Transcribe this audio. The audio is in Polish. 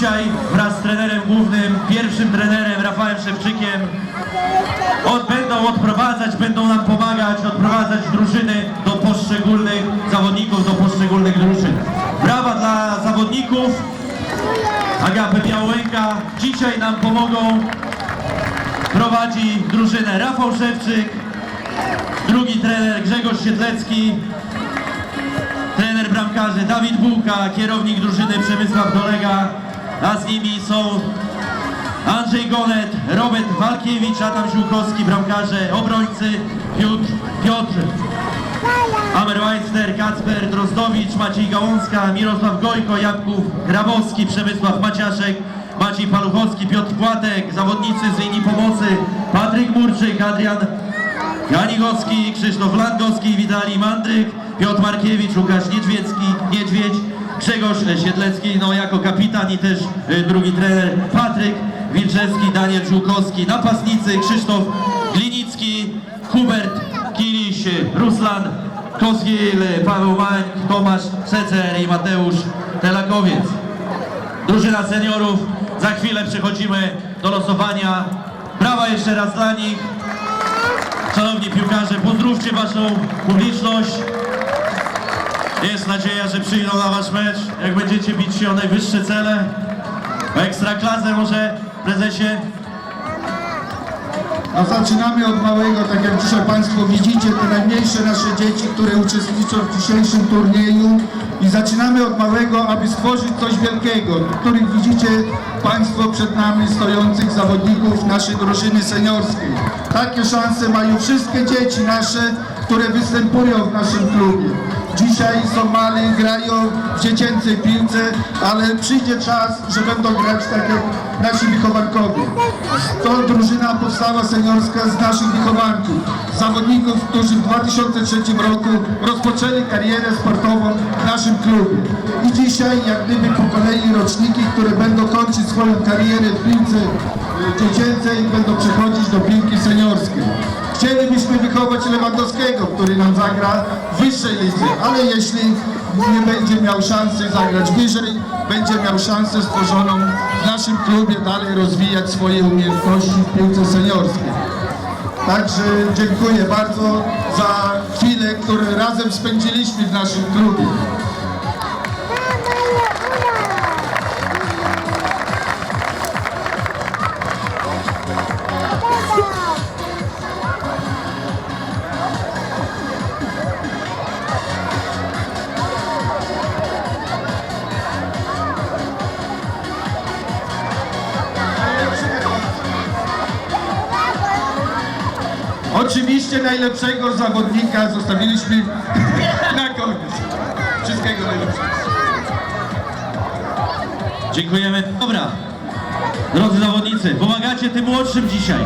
Dzisiaj wraz z trenerem głównym, pierwszym trenerem Rafałem Szewczykiem od, będą odprowadzać, będą nam pomagać odprowadzać drużyny do poszczególnych zawodników, do poszczególnych drużyn. Brawa dla zawodników. Agapę Białęka dzisiaj nam pomogą. Prowadzi drużynę Rafał Szewczyk, drugi trener Grzegorz Siedlecki, trener bramkarzy Dawid Bułka, kierownik drużyny Przemysław Dolega, a z nimi są Andrzej Gonet, Robert Walkiewicz, Adam Ziółkowski, bramkarze, obrońcy Piotr, Piotr Amerweister, Kacper Drozdowicz, Maciej Gałązka, Mirosław Gojko, Jakub Grabowski, Przemysław Maciaszek, Maciej Paluchowski, Piotr Płatek, zawodnicy z linii pomocy, Patryk Murczyk, Adrian Janigowski, Krzysztof Landowski, Witali Mandryk, Piotr Markiewicz, Łukasz Niedźwiecki, Niedźwiedź, Grzegorz Siedlecki, no jako kapitan i też y, drugi trener Patryk Wilczewski, Daniel Żółkowski, napastnicy Krzysztof Glinicki, Hubert Kiliś, Ruslan Kozgiel, Paweł Mań, Tomasz Szecer i Mateusz Telakowiec. Drużyna seniorów, za chwilę przechodzimy do losowania. Brawa jeszcze raz dla nich. Szanowni piłkarze, pozdrówcie waszą publiczność. Jest nadzieja, że przyjdą na wasz mecz, jak będziecie bić się o najwyższe cele. O ekstraklasę może, prezesie? No zaczynamy od małego, tak jak dzisiaj Państwo widzicie, te najmniejsze nasze dzieci, które uczestniczą w dzisiejszym turnieju i zaczynamy od małego, aby stworzyć coś wielkiego, których widzicie Państwo przed nami stojących zawodników naszej drużyny seniorskiej. Takie szanse mają wszystkie dzieci nasze, które występują w naszym klubie. Dzisiaj są mali, grają w dziecięcej piłce, ale przyjdzie czas, że będą grać tak jak nasi wychowankowie. To drużyna powstała seniorska z naszych wychowanków, zawodników, którzy w 2003 roku rozpoczęli karierę sportową w naszym klubie. I dzisiaj jak gdyby po kolei roczniki, które będą kończyć swoją karierę w piłce dziecięcej, będą przechodzić do piłki seniorskiej. Chcielibyśmy wychować Lewandowskiego, który nam zagra w wyższej lidze, ale jeśli nie będzie miał szansy zagrać wyżej, będzie miał szansę stworzoną w naszym klubie dalej rozwijać swoje umiejętności w piłce seniorskiej. Także dziękuję bardzo za chwilę, które razem spędziliśmy w naszym klubie. Oczywiście najlepszego zawodnika zostawiliśmy na koniec. Wszystkiego najlepszego. Dziękujemy. Dobra, drodzy zawodnicy, pomagacie tym młodszym dzisiaj.